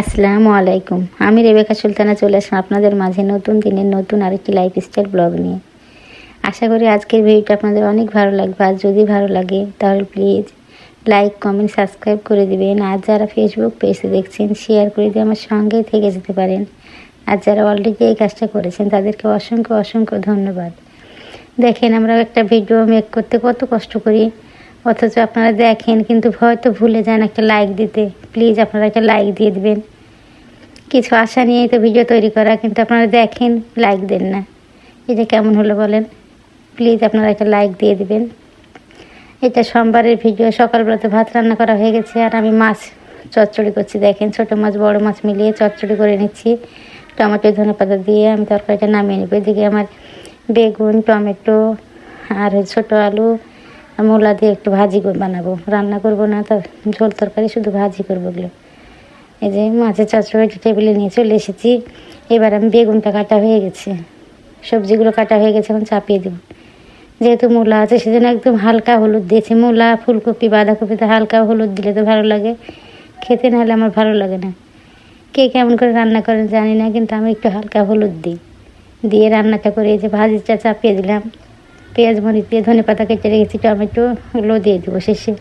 আসসালামু আলাইকুম। আমি রেবেকা সুলতানা চলে আসলাম আপনাদের মাঝে নতুন দিনের নতুন আরেকটি লাইফস্টাইল ব্লগ নিয়ে। আশা করি আজকের ভিডিওটা আপনাদের অনেক ভালো লাগবে। আর যদি ভালো লাগে, তাহলে প্লিজ লাইক কমেন্ট সাবস্ক্রাইব করে দিবেন। আর যারা ফেসবুক পেজে দেখছেন শেয়ার করে দিয়ে আমার সঙ্গেই থেকে যেতে পারেন। আর যারা অলরেডি এই কাজটা করেছেন, তাদেরকে অসংখ্য অসংখ্য ধন্যবাদ। দেখেন আমরা একটা ভিডিও মেক করতে কত কষ্ট করি। অথচ আপনারা দেখেন, কিন্তু হয়তো ভুলে যান একটা লাইক দিতে। প্লিজ আপনারা একটা লাইক দিয়ে দিবেন। কিছু আশা নিয়েই তো ভিডিও তৈরি করা, কিন্তু আপনারা দেখেন লাইক দেন না। এটা কেমন হলো বলেন? প্লিজ আপনারা একটা লাইক দিয়ে দিবেন। এটা সোমবারের ভিডিও সকালবেলাতে ভাত রান্না করা হয়ে গেছে, আর আমি মাছ চচ্চড়ি করছি, দেখেন, ছোটো মাছ, বড় মাছ মিলিয়ে চচ্চড়ি করে নিচ্ছি। টমেটো ধনে পাতা দিয়ে আমি তরকারিটা নামিয়ে নেব। এদিকে আমার বেগুন, টমেটো, আর ছোটো আলু মূলা দিয়ে একটু ভাজি বানাবো। রান্না করব না তো, ঝোল তরকারি শুধু ভাজি করব ওগুলো এই যে মাছের চচ্চড়ি টেবিলে নিয়ে চলে এসেছি। এবার আমি বেগুনটা কাটা হয়ে গেছে। সবজিগুলো কাটা হয়ে গেছে, এখন চাপিয়ে দেবো। যেহেতু মূলা আছে, সেজন্য একদম হালকা হলুদ দিয়েছি। মূলা, ফুলকপি, বাঁধাকপিতে হালকা হলুদ দিলে তো ভালো লাগে। খেতে না হলে আমার ভালো লাগে না। কে কেমন করে রান্না করেন জানি না, কিন্তু আমি একটু হালকা হলুদ দিই। দিয়ে রান্নাটা করে এই যে ভাজিটা চাপিয়ে দিলাম। পেঁয়াজ মরিচ দিয়ে ধনে পাতা কেটে রেখেছি, টমেটো ওগুলো দিয়ে দেবো শেষে।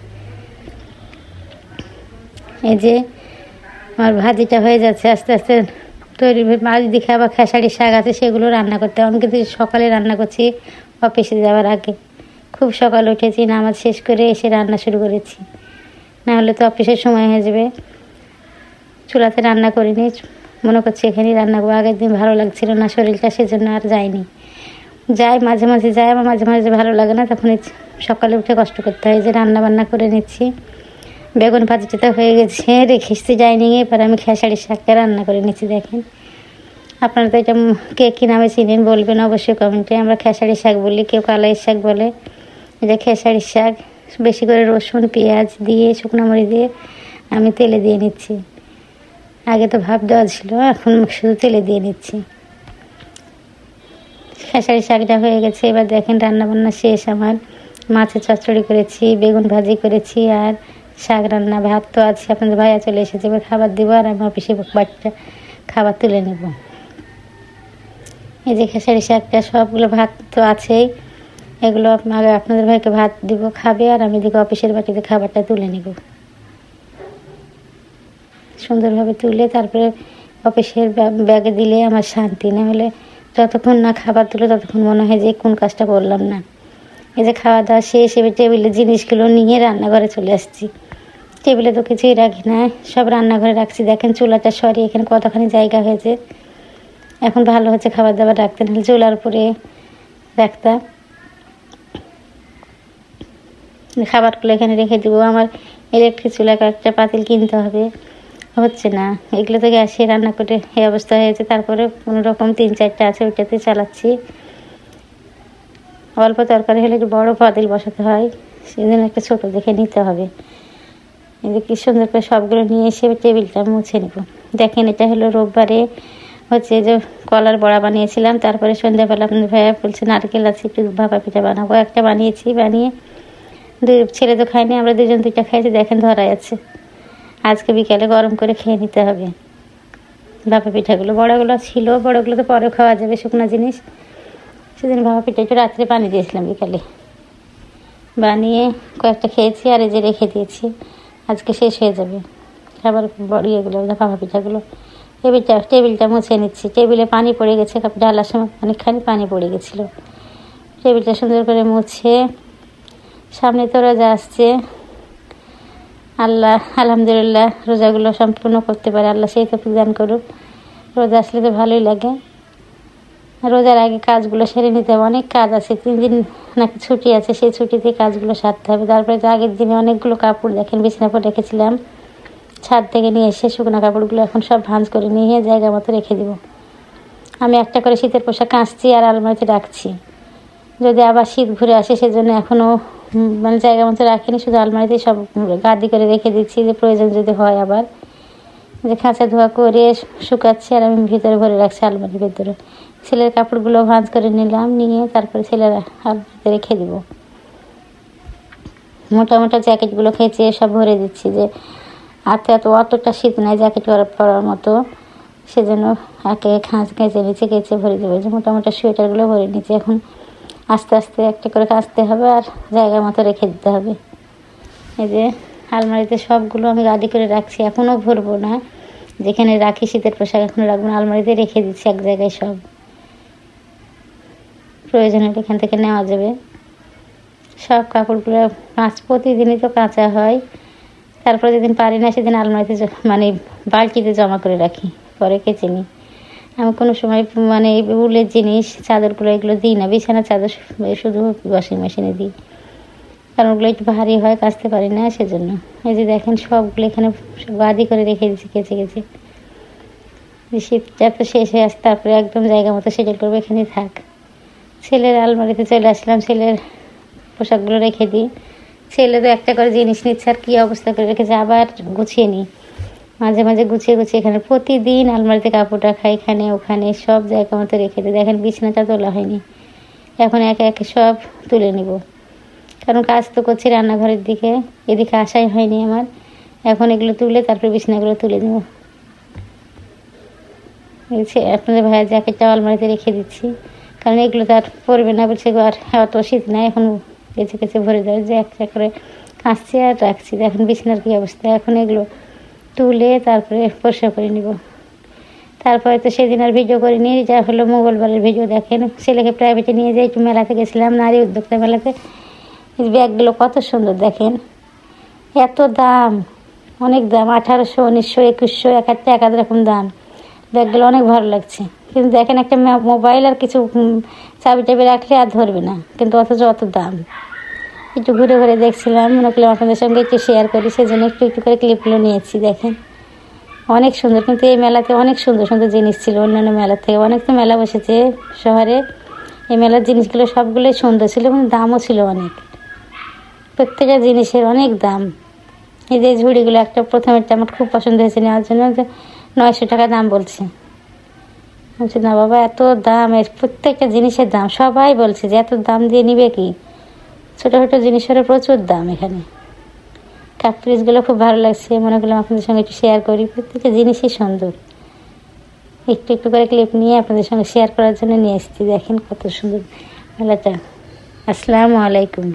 এই যে আমার ভাজিটা হয়ে যাচ্ছে, আস্তে আস্তে তৈরি মাছ দিকে আবার খেসারি শাক আছে, সেগুলো রান্না করতে আমি কিন্তু সকালে রান্না করছি অফিসে যাওয়ার আগে। খুব সকালে উঠেছি, নামাজ শেষ করে এসে রান্না শুরু করেছি। না হলে তো অফিসের সময় হয়ে যাবে। চুলাতে রান্না করিনি, মনে করছি এখানেই রান্না করব। আগের দিন ভালো লাগছিল না শরীরটা, সেজন্য আর যাইনি। যাই, মাঝে মাঝে যাই, আমার মাঝে মাঝে ভালো লাগে না, তখন সকালে উঠে কষ্ট করতে হয় যে রান্না বান্না করে নিচ্ছি। বেগুন ভাজিটা হয়ে গেছে রেখে ডাইনিংয়ে এবার আমি খেসারি শাকটা রান্না করে নিচ্ছি, দেখেন। আপনারা তো এটা কে কী নামে চিনেন, বলবেন অবশ্যই কমেন্টে। আমরা খেসারি শাক বলি, কেউ কালাই শাক বলে। এটা খেসারি শাক, বেশি করে রসুন, পেঁয়াজ দিয়ে, শুকনো মরিচ দিয়ে আমি তেলে দিয়ে নিচ্ছি। আগে তো ভাব দেওয়া ছিল, এখন শুধু তেলে দিয়ে নিচ্ছি। খেসারি শাকটা হয়ে গেছে। এবার দেখেন রান্নাবান্না শেষ আমার। মাছের চচ্চড়ি করেছি, বেগুন ভাজি করেছি আর শাক রান্না। ভাত তো আছে, আপনাদের ভাইয়া চলে এসেছে। এবার খাবার দিব আর আমি অফিসে বাড়িটা খাবার তুলে নেব। এই যে খেসারি শাকটা, সবগুলো ভাত তো আছেই। এগুলো আগে আপনাদের ভাইকে ভাত দিব, খাবে আর আমি দিকে অফিসের বাটিতে খাবারটা তুলে নেব। সুন্দরভাবে তুলে তারপরে অফিসের ব্যাগে দিলে আমার শান্তি, না হলে যতক্ষণ না খাবার তুলে ততক্ষণ মনে হয় যে কোন কাজটা করলাম না। এই যে খাওয়া দাওয়া শেষ, এবার টেবিলে জিনিসগুলো নিয়ে রান্নাঘরে চলে আসছি। টেবিলে তো কিছুই রাখি না, সব রান্নাঘরে রাখছি। দেখেন চুলাটা সরি এখানে কতখানি জায়গা হয়েছে। এখন ভালো হচ্ছে খাবার দাবার রাখতে, নাহলে চুলার উপরে রাখতাম। খাবারগুলো এখানে রেখে দেবো। আমার ইলেকট্রিক চুলা একটা পাতিল কিনতে হবে। হচ্ছে না। এগুলো তো গ্যাসে রান্না করে এই অবস্থা হয়েছে। তারপরে কোনো রকম তিন চারটা আছে, ওইটাতে চালাচ্ছি। অল্প তরকারি হলে একটু বড়ো পাতিল বসাতে হয়। সেদিন একটা ছোটো দেখে নিতে হবে। এই কি সুন্দর করে সবগুলো নিয়ে এসে টেবিলটা মুছে নেব। দেখেন, এটা হলো রোববারে হচ্ছে যে কলার বড়া বানিয়েছিলাম। তারপরে সন্ধ্যাবেলা আপনার ভাইয়া বলছে নারকেল আছে, একটু ভাপা পিঠা বানাবো। একটা বানিয়েছি, বানিয়ে দুই ছেলে তো খাইনি আমরা দুজন দুইটা খাইছি। দেখেন ধরা আছে। আজকে বিকালে গরম করে খেয়ে নিতে হবে। ভাপা পিঠাগুলো বড়োগুলো ছিল, বড়োগুলো তো পরে খাওয়া যাবে, শুকনো জিনিস। সেদিন ভাপা পিঠা একটু রাত্রে পানি দিয়েছিলাম বিকালে। বানিয়ে কয়েকটা খেয়েছি আর এই যে রেখে দিয়েছি। আজকে শেষ হয়ে যাবে। খাবার ইয়েগুলো ভাপা পিঠাগুলো। টেবিলটা টেবিলটা মুছে নিচ্ছি। টেবিলে পানি পড়ে গেছে ঢালার সময় অনেকখানি পানি পড়ে গেছিল। টেবিলটা সুন্দর করে মুছে, সামনে তো রোজা আসছে আল্লাহ, আলহামদুলিল্লাহ, রোজাগুলো সম্পূর্ণ করতে পারে। আল্লাহ সেই তো দান করুক। রোজা আসলে তো ভালোই লাগে। রোজার আগে কাজগুলো সেরে নিতে হবে। অনেক কাজ আছে। তিন দিন নাকি ছুটি আছে, সেই ছুটিতে কাজগুলো সারতে হবে। তারপরে তো আগের দিনে অনেকগুলো কাপড় দেখেন, বিছানা পর রেখেছিলাম। ছাদ থেকে নিয়ে এসে শুকনো কাপড়গুলো এখন সব ভাঁজ করে নিয়ে জায়গা মতো রেখে দিব। আমি একটা করে শীতের পোশাক কাঁচছি আর আলমারিতে রাখছি। যদি আবার শীত ঘুরে আসে, সেজন্য এখনও মানে জায়গা মতো রাখিনি, শুধু আলমারিতে সব গাদি করে রেখে দিচ্ছি যে প্রয়োজন যদি হয় আবার। যে খাঁচা ধোয়া করে শুকাচ্ছি আর আমি ভিতরে ভরে রাখছি আলমারির ভেতরে। ছেলের কাপড়গুলো ভাঁজ করে নিলাম, নিয়ে তারপরে ছেলের আলমারিতে রেখে দিব। মোটা মোটা জ্যাকেটগুলো খেয়েছে সব ভরে দিচ্ছি যে আর তো এত, অতটা শীত নাই জ্যাকেট পরার মতো। সেজন্য একে খাঁজ কেঁচে নিচে কেঁচে ভরে দেবো। যে মোটামুটি সোয়েটারগুলো ভরে নিচ্ছি এখন। আস্তে আস্তে একটা করে কাচতে হবে আর জায়গা মতো রেখে দিতে হবে। এই যে আলমারিতে সবগুলো আমি গাদি করে রাখছি এখনও ভরবো না। যেখানে রাখি শীতের পোশাক এখনও রাখব না, আলমারিতে রেখে দিচ্ছি এক জায়গায় সব। প্রয়োজন হলে এখান থেকে নেওয়া যাবে। সব কাপড়গুলো কাঁচ প্রতিদিনই তো কাঁচা হয়। তারপরে যেদিন পারি না সেদিন আলমারিতে মানে বালতিতে জমা করে রাখি, পরে কেচে নিই। আমি কোনো সময় মানে উলের জিনিস, চাদরগুলো এগুলো দিই না। বিছানার চাদর শুধু ওয়াশিং মেশিনে দিই। কারণ ওগুলো একটু ভারী হয়, কাচতে পারি না, সেজন্য। এই যে দেখেন, সবগুলো এখানে সব গাদি করে রেখে দিচ্ছি কেচে কেচে। শীতটা তো শেষ হয়ে আসে তারপরে একদম জায়গা মতো সেটেল করব, এখানেই থাক। ছেলের আলমারিতে চলে আসলাম, ছেলের পোশাকগুলো রেখে দিই। ছেলে তো একটা করে জিনিস নিচ্ছে, আর কী অবস্থা করে রেখেছে, আবার গুছিয়ে নিই। মাঝে মাঝে গুছিয়ে গুছিয়ে এখানে প্রতিদিন আলমারিতে কাপড় রাখা, এখানে ওখানে সব জায়গা মতো রেখে দিই। দেখেন বিছানাটা তোলা হয়নি। এখন একে একে সব তুলে নিব। কারণ কাজ তো করছি রান্নাঘরের দিকে, এদিকে আসাই হয়নি আমার। এখন এগুলো তুলে তারপরে বিছানাগুলো তুলে দেবো আপনাদের ভাইয়ের জ্যাকেটটাও আলমারিতে রেখে দিচ্ছি। কারণ এগুলো তো আর পরবে না বলছে আর অত শীত নাই। এখন কেচে কেচে ভরে দেয় যে একটা করে কাঁচছি আর রাখছি। এখন বিছানার কী অবস্থা। এখন এগুলো তুলে তারপরে পরিষ্কার করে নিব। তারপরে তো সেদিন আর ভিডিও করিনি, যা হলো মঙ্গলবারের ভিডিও দেখেন। ছেলেকে প্রাইভেটে নিয়ে যাই, একটু মেলাতে গেছিলাম, নারী উদ্যোক্তা মেলাতে। ব্যাগগুলো কত সুন্দর দেখেন। এত দাম, অনেক দাম, আঠারোশো, উনিশশো, একুশশো, এক একটা এক রকম দাম। ব্যাগগুলো অনেক ভালো লাগছে। কিন্তু দেখেন একটা মোবাইল আর কিছু চাবি টাবি রাখলে আর ধরবে না। কিন্তু অথচ অত দাম। একটু ঘুরে ঘুরে দেখছিলাম। মনে করলাম আপনাদের সঙ্গে একটু শেয়ার করি, সেজন্য একটু একটু করে ক্লিপগুলো নিয়েছি, দেখেন। অনেক সুন্দর, কিন্তু এই মেলাতে অনেক সুন্দর সুন্দর জিনিস ছিল, অন্যান্য মেলার থেকে। অনেক তো মেলা বসেছে শহরে। এই মেলার জিনিসগুলো সবগুলোই সুন্দর ছিল এবং দামও ছিল অনেক। প্রত্যেকটা জিনিসের অনেক দাম। এই যে ঝুড়িগুলো, একটা প্রথমেরটা আমার খুব পছন্দ হয়েছে, নেওয়ার জন্য যে নয়শো টাকা দাম বলছে। বলছি, না বাবা, এত দাম প্রত্যেকটা জিনিসের দাম। সবাই বলছে যে, এত দাম দিয়ে নিবে কি? ছোটো জিনিসের প্রচুর দাম এখানে। কাপ পিসগুলো খুব ভালো লাগছে, মনে করলাম আপনাদের সঙ্গে একটু শেয়ার করি। প্রত্যেকটা জিনিসই সুন্দর। একটু একটু করে ক্লিপ নিয়ে আপনাদের সঙ্গে শেয়ার করার জন্য নিয়ে এসেছি। দেখেন কত সুন্দর। মেলাটা আসসালামু আলাইকুম।